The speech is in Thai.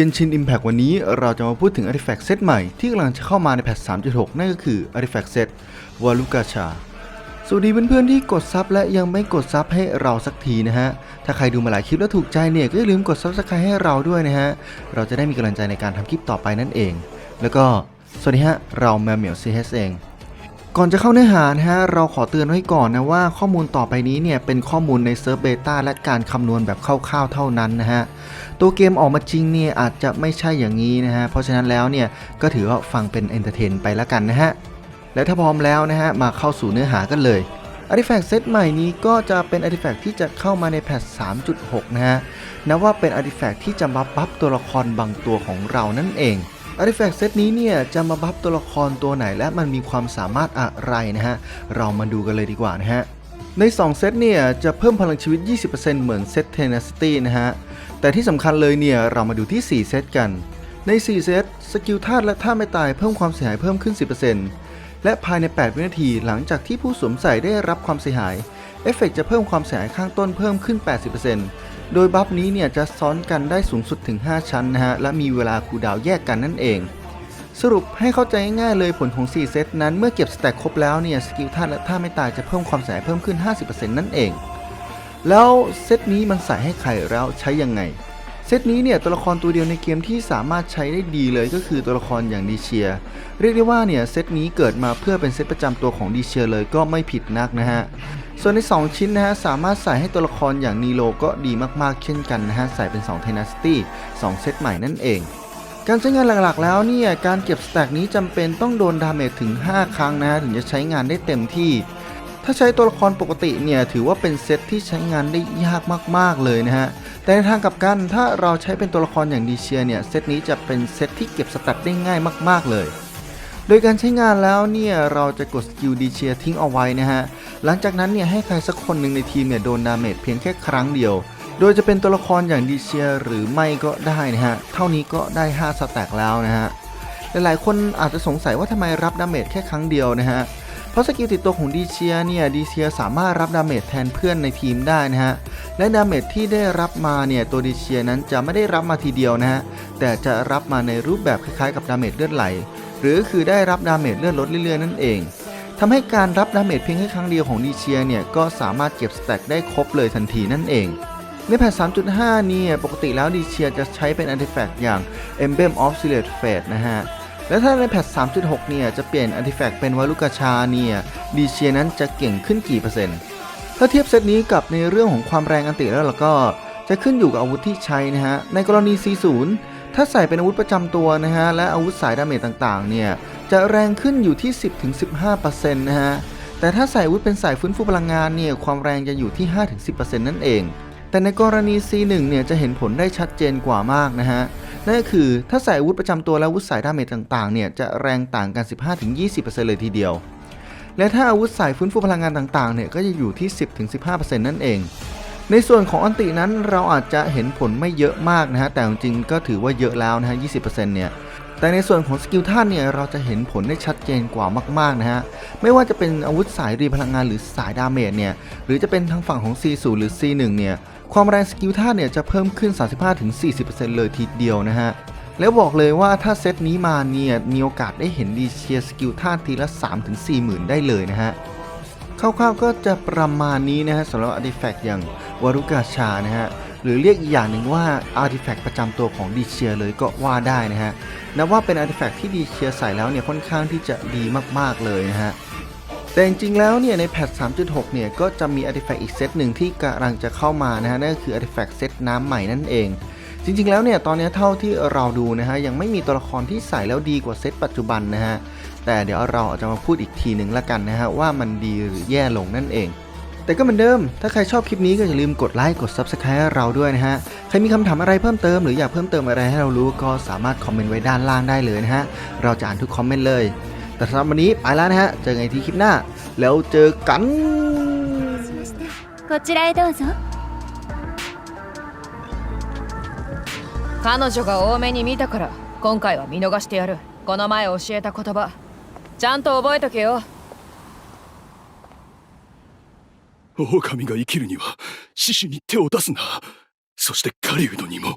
เกนชิน Impact วันนี้เราจะมาพูดถึง Artifact เซตใหม่ที่กำลังจะเข้ามาในแพท 3.6 นั่นก็คือ Artifact Set วาลุกาชา สวัสดีเพื่อนๆที่กดซับและยังไม่กดซับให้เราสักทีนะฮะ ถ้าใครดูมาหลายคลิปแล้วถูกใจเนี่ย ก็อย่าลืมกดซับสไครต์ให้เราด้วยนะฮะ เราจะได้มีกำลังใจในการทำคลิปต่อไปนั่นเอง แล้วก็สวัสดีฮะ เราแมวเหมียว CS เอง ก่อนจะเข้าเนื้อหานะฮะเราขอเตือนไว้ก่อนนะว่าข้อมูลต่อไปนี้เนี่ยเป็นข้อมูลในเซิร์ฟเบต้าและการคำนวณแบบคร่าวๆเท่านั้นนะฮะตัวเกมออกมาจริงเนี่ยอาจจะไม่ใช่อย่างนี้นะฮะเพราะฉะนั้นแล้วเนี่ยก็ถือว่าฟังเป็นเอนเตอร์เทนไปล้วกันนะฮะและถ้าพร้อมแล้วนะฮะมาเข้าสู่เนื้อหากันเลย Artifact เซตใหม่นี้ก็จะเป็น Artifact ที่จะเข้ามาในแพท 3.6 นะฮะนับว่าเป็น Artifact ที่จะมาบัฟตัวละครบางตัวของเรานั่นเอง Artifact เซตนี้เนี่ยจะมาบัฟตัวละครตัวไหนและมันมีความสามารถอะไรนะฮะ เรามาดูกันเลยดีกว่านะฮะ ใน 2 เซตเนี่ยจะเพิ่มพลังชีวิต 20%เหมือนเซต Tenacity นะฮะ แต่ที่สำคัญเลยเนี่ยเรามาดูที่ 4 เซตกัน ใน 4 เซตสกิลธาตุและท่าไม่ตายเพิ่มความเสียหายเพิ่มขึ้น 10%และภายใน 8 วินาทีหลังจากที่ผู้สวมใส่ได้รับความเสียหายเอฟเฟกต์จะเพิ่มความเสียหายข้างต้นเพิ่มขึ้น 80% โดยบัฟนี้เนี่ยจะซ้อนกันได้สูงสุดถึง 5 ชั้นนะฮะ และมีเวลาคูดาวแยกกันนั่นเอง สรุปให้เข้าใจง่ายๆเลยผลของ 4 เซตนั้นเมื่อเก็บสแต็กครบแล้วเนี่ยสกิลธาตุและท่าไม่ตายจะเพิ่มความเสียหายเพิ่มขึ้น 50%นั่นเอง แล้วเซตนี้มันใส่ให้ใครแล้วใช้ยังไง เซตนี้เนี่ยตัวละครตัวเดียวในเกมที่สามารถใช้ได้ดีเลยก็คือตัวละครอย่างดีเชีย เรียกได้ว่าเนี่ยเซตนี้เกิดมาเพื่อเป็นเซตประจำตัวของดีเชียเลยก็ไม่ผิดนักนะฮะ ส่วนใน 2 ชิ้นนะฮะสามารถใส่ให้ตัวละครอย่างนีโลก็ดีมากๆเช่นกันนะฮะใส่เป็น2 Tenacity 2เซตใหม่นั่นเองการใช้งานหลักๆแล้วเนี่ยการเก็บสแต็กนี้จำเป็นต้องโดนดาเมจถึง 5 ครั้งนะฮะถึงจะใช้งานได้เต็มที่ ถ้าใช้ตัวละครปกติเนี่ยถือว่าเป็นเซตที่ใช้งานได้ยากมากๆเลยนะฮะ แต่ในทางกลับกันถ้าเราใช้เป็นตัวละครอย่างดีเชียเนี่ยเซตนี้จะเป็นเซตที่เก็บสแตัดได้ง่ายมากๆเลย โดยการใช้งานแล้วเนี่ยเราจะกดสกิลดีเชียทิ้งเอาไว้นะฮะหลังจากนั้นเนี่ยให้ใครสักคนหนึ่งในทีมเนี่ยโดนดาเมจเพียงแค่ครั้งเดียว โดยจะเป็นตัวละครอย่างดีเชียหรือไม่ก็ได้นะฮะเท่านี้ก็ได้ 5 สแต็กแล้วนะฮะหลายๆ คนอาจจะสงสัยว่าทำไมรับดาเมจแค่ครั้งเดียวนะฮะเพราะสกิลติดตัวของดีเชียเนี่ยดีเชียสามารถรับดาเมจแทนเพื่อนในทีมได้นะฮะ และดาเมจที่ได้รับมาเนี่ยตัวดีเชียนั้นจะไม่ได้รับมาทีเดียวนะฮะแต่จะรับมาในรูปแบบคล้ายๆ กับดาเมจเลือดไหล หรือคือได้รับดาเมจเลือดลดเรื่อยๆนั่นเองทำให้การรับดาเมจเพียงแค่ครั้งเดียวของดีเชียเนี่ยก็สามารถเก็บสแต็กได้ครบเลยทันทีนั่นเองในแพท3.5 เนี่ยปกติแล้วดีเชียจะใช้เป็น Artifact อย่าง Emblem of s i l e t Fate นะฮะ และถ้าในแพท 3.6 เนี่ยจะเปลี่ยน Artifact เป็นวาลุกาชาเนี่ยดีเชียนั้นจะเก่งขึ้นกี่เปอร์เซ็นต์ ถ้าเทียบเซตนี้กับในเรื่องของความแรงอันติแล้วเราก็จะขึ้นอยู่กับอาวุธที่ใช้นะฮะ ในกรณี C0 ถ้าใส่เป็นอาวุธประจำตัวนะฮะ และอาวุธสายดาเมจต่างๆ เนี่ย จะแรงขึ้นอยู่ที่ 10-15%นะฮะ แต่ถ้าใส่อาวุธเป็นสายฟื้นฟูพลังงานเนี่ย ความแรงจะอยู่ที่ 5-10%นั่นเอง แต่ในกรณี C1 เนี่ยจะเห็นผลได้ชัดเจนกว่ามากนะฮะ นั่นก็คือถ้าใส่อาวุธประจำตัวและอาวุธสายดาเมจต่างๆ เนี่ยจะแรงต่างกัน 15-20%เลยทีเดียว และถ้าอาวุธสายฟื้นฟูพลังงานต่างๆเนี่ยก็จะอยู่ที่ 10-15%นั่นเอง ในส่วนของอันตินั้นเราอาจจะเห็นผลไม่เยอะมากนะฮะแต่จริงๆก็ถือว่าเยอะแล้วนะฮะ 20%เนี่ยแต่ในส่วนของสกิลท่านเนี่ยเราจะเห็นผลได้ชัดเจนกว่ามากๆนะฮะ ไม่ว่าจะเป็นอาวุธสายรีพลังงานหรือสายดาเมจเนี่ยหรือจะเป็นทางฝั่งของ C0 หรือ C1 เนี่ยความแรงสกิลท่านเนี่ยจะเพิ่มขึ้น 35-40%เลยทีเดียวนะฮะ แล้วบอกเลยว่าถ้าเซตนี้มาเนี่ยมีโอกาสได้เห็นดีเชียสกิลท่าทีละ 3-4หมื่นได้เลยนะฮะคร่าวๆก็จะประมาณนี้นะฮะสำหรับอาร์ติแฟกต์อย่างวารุกาชานะฮะหรือเรียกอีกอย่างหนึ่งว่าอาร์ติแฟกต์ประจำตัวของดีเชียเลยก็ว่าได้นะฮะนับว่าเป็นอาร์ติแฟกต์ที่ดีเชียใส่แล้วเนี่ยค่อนข้างที่จะดีมากๆเลยนะฮะแต่จริงๆแล้วเนี่ยในแพท 3.6 เนี่ยก็จะมีอาร์ติแฟกต์อีกเซตหนึ่งที่กำลังจะเข้ามานะฮะนั่นก็คืออาร์ติแฟกต์เซตน้ำใหม่นั่นเอง จริงๆแล้วเนี่ยตอนนี้เท่าที่เราดูนะฮะยังไม่มีตัวละครที่ใส่แล้วดีกว่าเซตปัจจุบันนะฮะ แต่เดี๋ยวเราจะมาพูดอีกทีหนึ่งละกันนะฮะว่ามันดีหรือแย่ลงนั่นเอง แต่ก็เหมือนเดิม ถ้าใครชอบคลิปนี้ก็อย่าลืมกดไลค์กด Subscribe ให้เราด้วยนะฮะ ใครมีคำถามอะไรเพิ่มเติมหรืออยากเพิ่มเติมอะไรให้เรารู้ก็สามารถคอมเมนต์ไว้ด้านล่างได้เลยนะฮะ เราจะอ่านทุกคอมเมนต์เลย แต่สำหรับวันนี้ไปแล้วนะฮะ เจอกันอีกทีคลิปหน้า แล้วเจอกัน こちらへどうぞ 彼女が多めに見たから今回は見逃してやる。この前教えた言葉。ちゃんと覚えとけよ。狼が生きるには獅子に手を出すな。そして狩人にも。